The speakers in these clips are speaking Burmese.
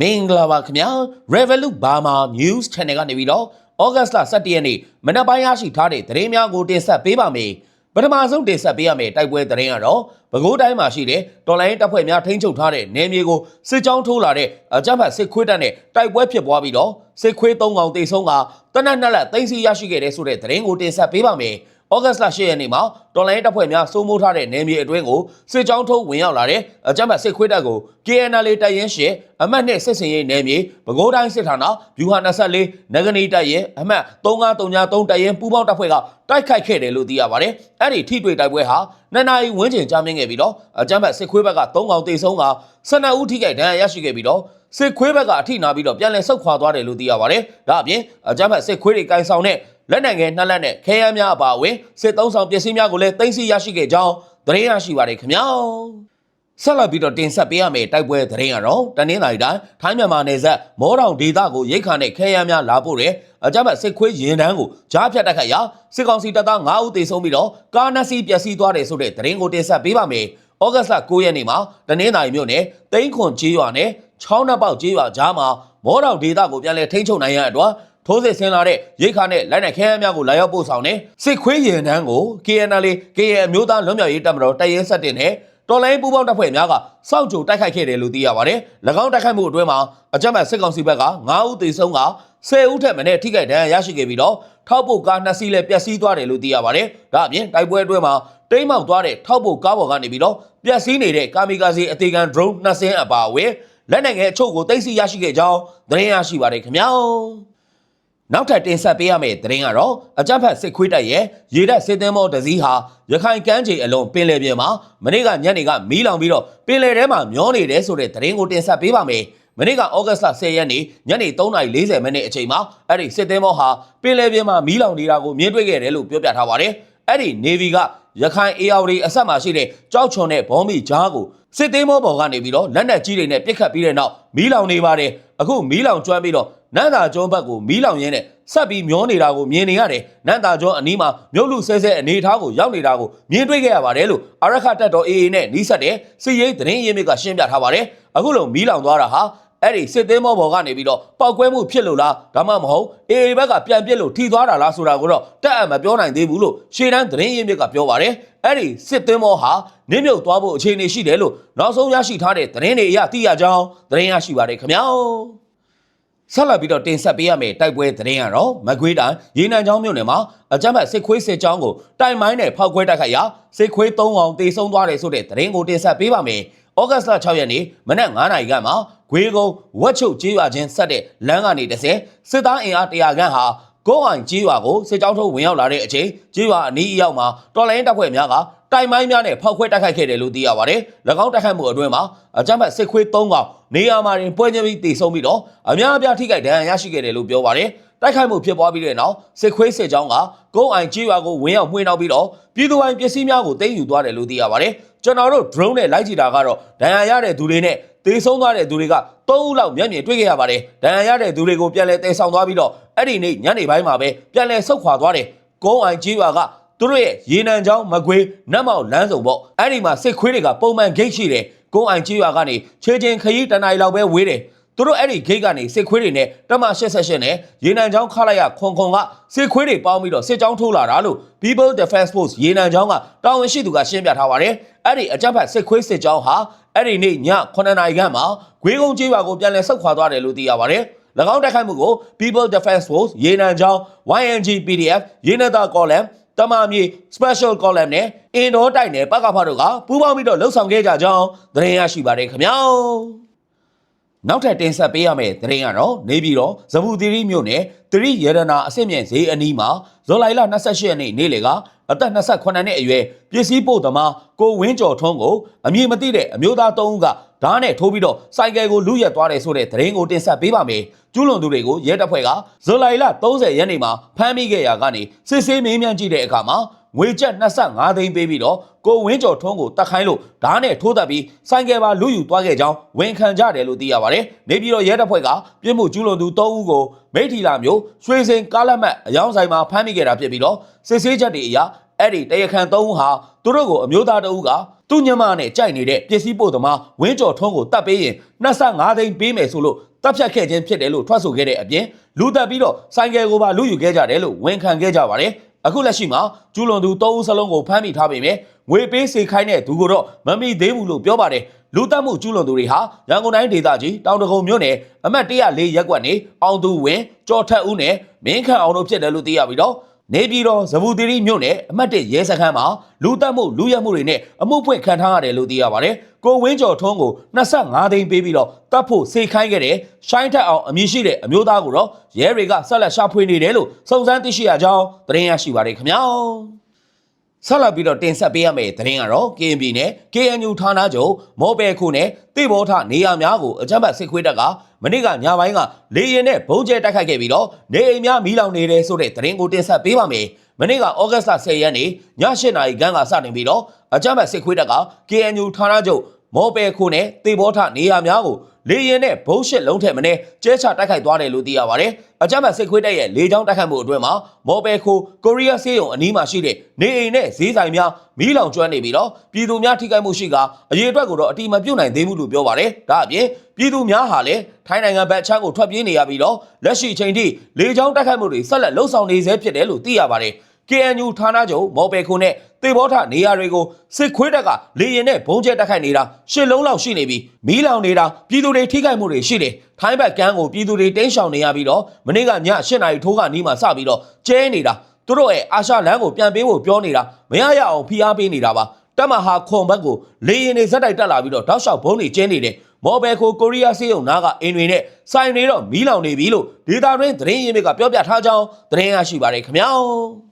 မင်္ဂလာပါခင်ဗျာ Revolut Burma News Channel ကနေပြီးတော့ဩဂတ်စ်လ17ရက်နေ့မနက်ပိုင်းရရှိထားတဲ့သတင်းများကိုတင်ဆက်ပေးပါမယ်ပထမဆုံးတင်ဆက်ပေးရမယ့်တိုက်ပွဲသတင်းကတော့ပဲခူးတိုင်းမှာရှိတဲ့တော်လိုင်းတပ်ဖွဲ့များထိန်းချုပ်ထားတဲ့နယ်မြေကိုစစ်ကြောင်းထိုးလာတဲ့အကြမ်းဖက်စစ်ခွေးတပ်နဲ့တိုက်ပွဲဖြစ်ပွားပြီးတော့စစ်ခွေး၃កောင်တိတ်ဆုံးကတနက်နက်လက်သိမ်းဆီးရရှိခဲ့တဲ့ဆိုတဲ့သတင်းကိုတင်ဆက်ပေးပါမယ် ဩဂတ်စ်လ10ရက်နေ့မှာတော်လိုင်းတပ်ဖွဲ့များစိုးမိုးထားတဲ့နယ်မြေအတွင်းကိုစစ်ကြောင်းထုတ်ဝင်ရောက်လာတဲ့အကြမ်းဖက်စစ်ခွေးတပ်ကို KNL တပ်ရင်းရှင်အမှတ်နဲ့စစ်စင်ရေးနယ်မြေပဲခူးတိုင်းစစ်ဌာနဗျူဟာ24နဂနီတပ်ရင်းအမှတ်3933တပ်ရင်းပူးပေါင်းတပ်ဖွဲ့ကတိုက်ခိုက်ခဲ့တယ်လို့သိရပါတယ်။အဲ့ဒီထိတွေ့တိုက်ပွဲဟာနှစ်နာရီဝန်းကျင်ကြာမြင့်ခဲ့ပြီးတော့အကြမ်းဖက်စစ်ခွေးဘက်က3កောင်တေဆုံးက12ဦးထိခိုက်ဒဏ်ရာရရှိခဲ့ပြီးတော့စစ်ခွေးဘက်ကအထိနာပြီးတော့ပြန်လည်ဆုတ်ခွာသွားတယ်လို့သိရပါတယ်။ဒါအပြင်အကြမ်းဖက်စစ်ခွေးတွေကင်ဆောင်တဲ့ လက်နက်ငယ်နှစ်လက်နဲ့ခဲယမ်းများအပါအဝင်စစ်သုံးဆောင်ပစ္စည်းများကိုလည်းသိမ်းဆည်းရရှိခဲ့ကြောင်းသတင်းရရှိပါတယ်ခင်ဗျာ။ဆက်လက်ပြီးတော့တင်ဆက်ပေးရမယ့်တိုက်ပွဲသတင်းကတော့တနင်္လာရီတိုင်းထိုင်းမြန်မာနယ်စပ်မောတောင်ဒေသကိုရိတ်ခါနဲ့ခဲယမ်းများလာပို့တဲ့အကြမ်းဖက်စစ်ခွေးရင်တန်းကိုကြားဖြတ်တက်ခတ်ရာစစ်ကောင်စီတပ်သား9ဦးသေဆုံးပြီးတော့ကားနှစ်စီးပျက်စီးသွားတယ်ဆိုတဲ့သတင်းကိုတင်ဆက်ပေးပါမယ်။ဩဂတ်လ9ရက်နေ့မှာတနင်္လာရီမြို့နယ်တိန်းခွန်ကျေးရွာနဲ့ချောင်းနှပေါက်ကျေးရွာကြားမှာမောတောင်ဒေသကိုပြန်လည်ထိန်းချုပ်နိုင်ရတဲ့အတွက် ထိုးစစ်ဆင်လာတဲ့ရိတ်ခါနဲ့လိုက်နဲ့ခဲယမ်းများကိုလာရောက်ပို့ဆောင်တဲ့စစ်ခွေးရင်တန်းကို KNL KN အမျိုးသားလွတ်မြောက်ရေးတပ်မတော်တရင်ဆက်တင်တဲ့တော်လိုင်းပူပေါင်းတပ်ဖွဲ့များကစောင့်ကြိုတိုက်ခိုက်ခဲ့တယ်လို့သိရပါတယ်။၎င်းတိုက်ခိုက်မှုအတွင်းမှာအကြမ်းဖက်စစ်ကောင်စီဘက်က9ဦးသေဆုံးက10ဦးထက်မနည်းထိခိုက်ဒဏ်ရာရရှိခဲ့ပြီးတော့ထောက်ပို့ကားနှစ်စီးလည်းပျက်စီးသွားတယ်လို့သိရပါတယ်။ဒါအပြင်တိုက်ပွဲအတွင်းမှာတိမ်းမောက်သွားတဲ့ထောက်ပို့ကားပေါ်ကနေပြီးတော့ပျက်စီးနေတဲ့ကာမီကာဇီအသေးခံ drone နှစ်စင်းအပါအဝင်လက်နက်ငယ်အချို့ကိုသိမ်းဆည်းရရှိခဲ့ကြောင်းသတင်းရရှိပါတယ်ခင်ဗျာ။ နောက်ထပ်တင်ဆက်ပေးရမယ့်သတင်းကတော့အကြမ်းဖက်စစ်ခွေးတပ်ရဲ့ရေတပ်စစ်သင်းမောတစည်းဟာရခိုင်ကမ်းခြေအလုံးပင်လယ်ပြင်မှာမနေ့ကညနေကမီးလောင်ပြီးတော့ပင်လယ်ထဲမှာမျောနေတယ်ဆိုတဲ့သတင်းကိုတင်ဆက်ပေးပါမယ်။မနေ့ကဩဂတ်စ်လ10ရက်နေ့ညနေ3:40မိနစ်အချိန်မှာအဲ့ဒီစစ်သင်းမောဟာပင်လယ်ပြင်မှာမီးလောင်နေတာကိုမြင်တွေ့ခဲ့တယ်လို့ပြောပြထားပါတယ်။အဲ့ဒီ Navy ကရခိုင် AR အဆက်မှာရှိတဲ့ကြောက်ချွန်တဲ့ဘောမီဂျားကိုစစ်သေးမောပေါ်ကနေပြီးတော့လက်နက်ကြီးတွေနဲ့ပစ်ခတ်ပြီးတဲ့နောက်မီးလောင်နေပါတယ်အခုမီးလောင်ကျွမ်းပြီးတော့ နန်းသာကျွန်းဘက်ကိုမီးလောင်ရင်းနဲ့ဆက်ပြီးမျောနေတာကိုမြင်နေရတယ်နန်းသာကျွန်းအနီးမှာမြုပ်လူဆဲဆဲအနေအထားကိုရောက်နေတာကိုမြင်တွေ့ခဲ့ရပါတယ်လို့အာရခတက်တော် AA နဲ့နီးစပ်တဲ့စစ်ရေးသတင်းရင်းမြစ်ကရှင်းပြထားပါတယ်အခုလိုမီးလောင်သွားတာဟာအဲ့ဒီစစ်သေးမောဘော်ကနေပြီးတော့ပောက်ကွဲမှုဖြစ်လို့လားဒါမှမဟုတ် AA ဘက်ကပြန်ပစ်လို့ထိသွားတာလားဆိုတာကိုတော့တက်အပ်မပြောနိုင်သေးဘူးလို့ရှေ့တန်းသတင်းရင်းမြစ်ကပြောပါတယ်အဲ့ဒီစစ်သေးမောဟာနင်းမြုပ်သွားဖို့အခြေအနေရှိတယ်လို့နောက်ဆုံးရရှိထားတဲ့သတင်းတွေအရသိရကြောင်းသတင်းရရှိပါတယ်ခင်ဗျာ ဆက်လက်ပြီးတော့တင်ဆက်ပေးရမယ့်တိုက်ပွဲသတင်းကတော့မကွေးတိုင်းရေနံချောင်းမြို့နယ်မှာအကြမ်းဖက်စစ်ခွေးစစ်ကြောင်းကိုတိုင်မိုင်းနဲ့ဖောက်ခွဲတိုက်ခိုက်ရာစစ်ခွေး၃အောင်တေဆုံးသွားတယ်ဆိုတဲ့သတင်းကိုတင်ဆက်ပေးပါမယ်။ဩဂတ်စ်လ6ရက်နေ့မနက်9:00နာရီခန့်မှာဂွေကုန်းဝက်ချုပ်ကျေးရွာချင်းဆက်တဲ့လမ်းကနေတစ်ဆယ်စစ်သားအင်အား100ခန့်ဟာကိုးအိုင်ကျေးရွာကိုစစ်ကြောင်းထုတ်ဝင်ရောက်လာတဲ့အချိန်ကျေးရွာအနီးအရောက်မှာတော်လိုင်းတပ်ဖွဲ့များက တိုင်မိုင်းများနဲ့ဖောက်ခွဲတိုက်ခိုက်ခဲ့တယ်လို့သိရပါတယ်။၎င်းတိုက်ခိုက်မှုအတွင်းမှာအကြမ်းဖက်စစ်ခွေး၃កောင်နေရာမှာတွင်ပွဲချင်းပြီးတည်ဆုံးပြီးတော့အများအပြားထိခိုက်ဒဏ်ရာရရှိခဲ့တယ်လို့ပြောပါတယ်။တိုက်ခိုက်မှုဖြစ်ပွားပြီးတဲ့နောက်စစ်ခွေးစစ်ကြောင်းကကုန်းအိုင်ကြီးရွာကိုဝင်ရောက်မှွေနှောက်ပြီးတော့ပြည်သူပိုင်ပစ္စည်းများကိုသိမ်းယူသွားတယ်လို့သိရပါတယ်။ကျွန်တော်တို့ drone နဲ့လိုက်ကြည့်တာကတော့ဒဏ်ရာရတဲ့သူတွေနဲ့တေဆုံးသွားတဲ့သူတွေက၃ဦးလောက်မျက်မြင်တွေ့ခဲ့ရပါတယ်။ဒဏ်ရာရတဲ့သူတွေကိုပြန်လည်တည်ဆောင်သွားပြီးတော့အဲ့ဒီနေ့ညနေပိုင်းမှာပဲပြန်လည်ဆုတ်ခွာသွားတယ်။ကုန်းအိုင်ကြီးရွာက သူတို့ရဲ့ရေနံချောင်းမကွေးနတ်မောက်လမ်းစုံပေါ့အဲ့ဒီမှာစစ်ခွေးတွေကပုံမှန်ဂိတ်ရှိတယ်ကုန်းအိုင်ကြီးရွာကနေခြေချင်းခရီးတနိုင်လောက်ပဲဝေးတယ်သူတို့အဲ့ဒီဂိတ်ကနေစစ်ခွေးတွေနဲ့တမ88နဲ့ရေနံချောင်းခလိုက်ရခွန်ခွန်ကစစ်ခွေးတွေပေါင်းပြီးတော့စစ်ကြောင်းထိုးလာတာလို့ People Defense Force ရေနံချောင်းကတာဝန်ရှိသူကရှင်းပြထားပါတယ်အဲ့ဒီအကြမ်းဖက်စစ်ခွေးစစ်ကြောင်းဟာအဲ့ဒီနေ့ည9နာရီခန့်မှာဂွေးကုန်းကြီးရွာကိုပြန်လည်ဆုတ်ခွာသွားတယ်လို့သိရပါတယ်၎င်းတိုက်ခိုက်မှုကို People Defense Force ရေနံချောင်း YNG PDF ရေနံတာ column တမမြေ special column နဲ့အင်ဒိုတိုက်နယ်ပကဖတို့ကပူးပေါင်းပြီးတော့လှုပ်ဆောင်ခဲ့ကြကြောင်းသတင်းရရှိပါတယ်ခင်ဗျာနောက်ထပ်တင်ဆက်ပေးရမယ့်သတင်းကတော့နေပြည်တော်ဇဘူသီရိမြို့နယ်တရိရတနာအစစ်မြင့်ဈေးအနီးမှာဇွန်လ28ရက်နေ့နေ့လေက အသက်28နှစ်အရွယ်ပစ္စည်းပို့သမားကိုဝင်းကျော်ထွန်းကိုအမည်မသိတဲ့အမျိုးသား၃ဦးကဓာတ်နဲ့ထိုးပြီးတော့စိုက်ကယ်ကိုလူရက်သွားတယ်ဆိုတဲ့သတင်းကိုတင်ဆက်ပေးပါမယ်။ကျူးလွန်သူတွေကိုရဲတပ်ဖွဲ့ကဇူလိုင်လ30ရက်နေ့မှာဖမ်းမိခဲ့ရာကနေစစ်ဆေးမေးမြန်းကြည့်တဲ့အခါမှာငွေကျပ်25သိန်းပေးပြီးတော့ကိုဝင်းကျော်ထွန်းကိုတတ်ခိုင်းလို့ဓာတ်နဲ့ထိုးတက်ပြီးဆိုင်ကယ်ပါလူယူသွားခဲ့ကြောင်းဝန်ခံကြတယ်လို့သိရပါတယ်။နေပြည်တော်ရဲတပ်ဖွဲ့ကပြစ်မှုကျူးလွန်သူ3ဦးကိုမိထီလာမျိုးရွှေစင်ကားလက်မှတ်အယောင်းဆိုင်မှာဖမ်းမိခဲ့တာဖြစ်ပြီးတော့စစ်ဆေးချက်တွေအရ အဲ့ဒီတရားခံသုံးဦးဟာသူတို့ကိုအမျိုးသားတအုပ်ကသူ့ညမနဲ့ကြိုက်နေတဲ့ပစ္စည်းပို့သမားဝင်းကျော်ထွန်းကိုတတ်ပေးရင်25သိန်းပေးမယ်ဆိုလို့တပ်ဖြတ်ခဲ့ခြင်းဖြစ်တယ်လို့ထွက်ဆိုခဲ့တဲ့အပြင်လူတက်ပြီးတော့ဆိုင်ကယ်ကိုပါလူယူခဲ့ကြတယ်လို့ဝန်ခံခဲ့ကြပါတယ်အခုလက်ရှိမှာကျူးလွန်သူ၃ဦးစလုံးကိုဖမ်းမိထားပေမဲ့ငွေပေးစေခိုင်းတဲ့သူကိုတော့မမိသေးဘူးလို့ပြောပါတယ်လူတက်မှုကျူးလွန်သူတွေဟာရန်ကုန်တိုင်းဒေသကြီးတောင်တကုံမြို့နယ်အမှတ်104ရပ်ကွက်နေအောင်သူဝင်းကျော်ထက်ဦးနဲ့မင်းခန့်အောင်တို့ဖြစ်တယ်လို့သိရပြီးတော့ နေပြည်တော်ဇဗူတီရီမြို့နယ်အမှတ်1ရဲစခန်းမှာလူတက်မှုလူရက်မှုတွေနဲ့အမှုဖွင့်ခံထားရတယ်လို့သိရပါတယ်ကိုဝင်းကျော်ထွန်းကို25သိန်းပေးပြီးတော့တတ်ဖို့စေခိုင်းခဲ့တဲ့ရှိုင်းထက်အောင်အမည်ရှိတဲ့အမျိုးသားကိုတော့ရဲတွေကဆက်လက်ရှာဖွေနေတယ်လို့စုံစမ်းသိရှိရကြောင်းသတင်းရရှိပါတယ်ခင်ဗျာ ဆက်လက်ပြီးတော့တင်ဆက်ပေးရမယ့်သတင်းကတော့ KNB နဲ့ KNU ဌာနချုပ်မော်ဘယ်ခုနဲ့တိဘောထနေရာများကိုအကြမ်းဖက်စစ်ခွေးတပ်ကမနေ့ကညပိုင်းကလေရင်နဲ့ဘုံကျဲတိုက်ခိုက်ခဲ့ပြီးတော့နေအိမ်များမီးလောင်နေတယ်ဆိုတဲ့သတင်းကိုတင်ဆက်ပေးပါမယ်။မနေ့ကဩဂတ်စ်လ10ရက်နေ့ည8နာရီခန့်ကစတင်ပြီးတော့အကြမ်းဖက်စစ်ခွေးတပ်က KNU ဌာနချုပ် မော်ဘယ်ခုနဲ့တိဘောထနေရာများကိုလေရင်နဲ့ဘုံရှစ်လုံးထက်မင်းကျဲချတိုက်ခိုက်သွားတယ်လို့သိရပါတယ်။အကြမ်းဖက်စစ်ခွေးတပ်ရဲ့လေကြောင်းတိုက်ခိုက်မှုအတွင်းမှာမော်ဘယ်ခိုကိုရီးယားဆေးရုံအနီးမှာရှိတဲ့နေအိမ်နဲ့ဈေးဆိုင်များမီးလောင်ကျွမ်းနေပြီးတော့ပြည်သူများထိခိုက်မှုရှိကအရေးအတွက်ကိုတော့အတိမပြုတ်နိုင်သေးဘူးလို့ပြောပါတယ်။ဒါအပြင်ပြည်သူများဟာလည်းထိုင်းနိုင်ငံဘက်အခြမ်းကိုထွက်ပြေးနေရပြီးတော့လက်ရှိအချိန်ထိလေကြောင်းတိုက်ခိုက်မှုတွေဆက်လက်လှုပ်ဆောင်နေဆဲဖြစ်တယ်လို့သိရပါတယ်။ KNU ဌာနချုပ်မော်ဘယ်ခုနဲ့တေဘောထနေရာတွေကိုစစ်ခွေးတက်ကလေရင်နဲ့ဘုံကျဲတက်ခိုက်နေတာရှစ်လုံးလောက်ရှိနေပြီးမီးလောင်နေတာပြည်သူတွေထိခိုက်မှုတွေရှိတယ်ထိုင်းဘက်ကန်းကိုပြည်သူတွေတင်းရှောင်နေရပြီးတော့မနေ့ကည8နာရီထိုးကနီးမှစပြီးတော့ကျဲနေတာသူတို့ရဲ့အာရှလမ်းကိုပြန်ပေးဖို့ပြောနေတာမရရအောင်ဖိအားပေးနေတာပါတက်မဟာခွန်ဘက်ကိုလေရင်တွေဇက်တိုက်တက်လာပြီးတော့တောက်လျှောက်ဘုံတွေကျင်းနေတယ်မော်ဘယ်ကိုကိုရီးယားစေးုံနာကအိမ်တွေနဲ့ဆိုင်တွေတော့မီးလောင်နေပြီလို့ဒေတာတွင်သတင်းရင်းမြစ်ကပြောပြထားကြောင်းသတင်းရရှိပါတယ်ခင်ဗျာ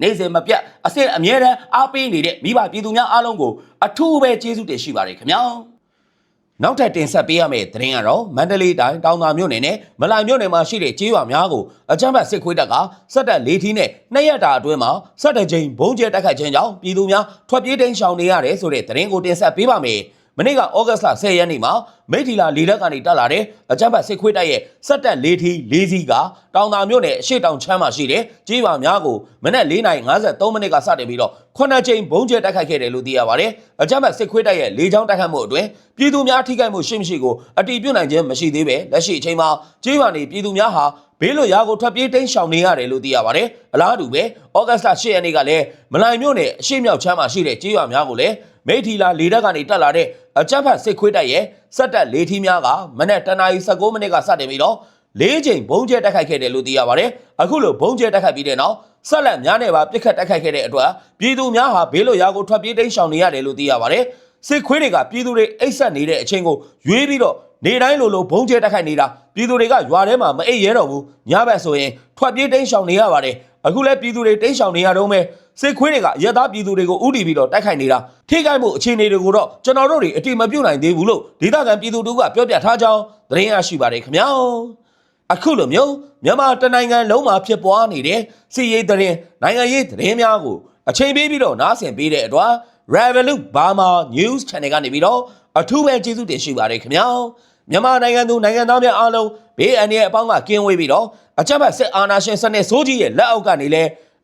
နေ့စဉ်မပြတ်အစစ်အမြဲတမ်းအားပေးနေတဲ့မိဘပြည်သူများအားလုံးကိုအထူးပဲကျေးဇူးတင်ရှိပါတယ်ခင်ဗျာနောက်ထပ်တင်ဆက်ပေးရမယ့်သတင်းကတော့မန္တလေးတိုင်းတောင်သာမြို့နယ်နဲ့မလိုင်မြို့နယ်မှာရှိတဲ့ကျေးရွာများကိုအကြမ်းဖက်စစ်ခွေးတပ်ကစက်တပ်လေးထီးနဲ့နှစ်ရက်တာအတွင်းမှာစက်တကြိမ်ဘုံကျဲတိုက်ခိုက်ခြင်းကြောင့်ပြည်သူများထွက်ပြေးတိမ်းရှောင်နေရတယ်ဆိုတဲ့သတင်းကိုတင်ဆက်ပေးပါမယ်။ မနေ့ကဩဂတ်စ်လ10ရက်နေ့မှာမိထီလာလေလက်ကနေတက်လာတဲ့အကြမ်းဖက်စစ်ခွေးတပ်ရဲ့စက်တက်လေးထီလေးစီးကတောင်သာမြို့နယ်အရှိတောင်ချမ်းမှာရှိတဲ့ကြေးရွာများကိုမနက်၄နာရီ53မိနစ်ကစတင်ပြီးတော့ခုနှစ်ကြိမ်ဘုံကျဲတိုက်ခိုက်ခဲ့တယ်လို့သိရပါတယ်။အကြမ်းဖက်စစ်ခွေးတပ်ရဲ့လေကြောင်းတိုက်ခိုက်မှုအတွင်းပြည်သူများထိခိုက်မှုရှိမရှိကိုအတိပြုနိုင်ခြင်းမရှိသေးပဲလက်ရှိအချိန်မှာကြေးရွာနေပြည်သူများဟာဘေးလွတ်ရာကိုထွက်ပြေးတိမ်းရှောင်နေရတယ်လို့သိရပါတယ်။အလားတူပဲဩဂတ်စ်လ10ရက်နေ့ကလည်းမလိုင်မြို့နယ်အရှိမြောက်ချမ်းမှာရှိတဲ့ကြေးရွာများကိုလည်း မိထီလာလေတပ်ကနေတက်လာတဲ့အကြမ်းဖက်စစ်ခွေးတပ်ရဲ့စက်တပ်လေးထီးများကမနက်တနာရီ19မိနစ်ကစတင်ပြီးတော့လေးချိန်ဘုံကျဲတက်ခိုက်ခဲ့တယ်လို့သိရပါတယ်။အခုလိုဘုံကျဲတက်ခိုက်ပြီးတဲ့နောက်ဆက်လက်များနဲ့ပါပြစ်ခတ်တက်ခိုက်ခဲ့တဲ့အတွက်ပြည်သူများဟာဘေးလွတ်ရာကိုထွက်ပြေးတိမ်းရှောင်နေရတယ်လို့သိရပါတယ်။စစ်ခွေးတွေကပြည်သူတွေအိတ်ဆက်နေတဲ့အချိန်ကိုရွေးပြီးတော့နေတိုင်းလိုလိုဘုံကျဲတက်ခိုက်နေတာပြည်သူတွေကရွာထဲမှာမအိပ်ရဲတော့ဘူးညဘက်ဆိုရင်ထွက်ပြေးတိမ်းရှောင်နေရပါတယ်အခုလဲပြည်သူတွေတိမ်းရှောင်နေရတော့မယ် စစ်ခွေးတွေကရက်သားပြည်သူတွေကိုဥတီပြီးတော့တိုက်ခိုက်နေတာထိခိုက်မှုအခြေအနေတွေကိုတော့ကျွန်တော်တို့တွေအတိမပြုတ်နိုင်သေးဘူးလို့ဒေသခံပြည်သူတို့ကပြောပြထားကြောင်းသတင်းရရှိပါတယ်ခင်ဗျာအခုလိုမျိုးမြန်မာတနိုင်ငံလုံးမှာဖြစ်ပွားနေတဲ့စီရေးသတင်းနိုင်ငံရေးသတင်းများကိုအချိန်ပေးပြီးတော့နားဆင်ပေးတဲ့အတွက် Revolut Burma News Channel ကနေပြီးတော့အထူးပဲကျေးဇူးတင်ရှိပါတယ်ခင်ဗျာမြန်မာနိုင်ငံသူနိုင်ငံသားများအားလုံးဘေးအန္တရာယ်အပေါင်းကကင်းဝေးပြီးတော့အကြမ်းဖက်စစ်အာဏာရှင်စနစ်ဆိုးကြီးရဲ့လက်အောက်ကနေလဲ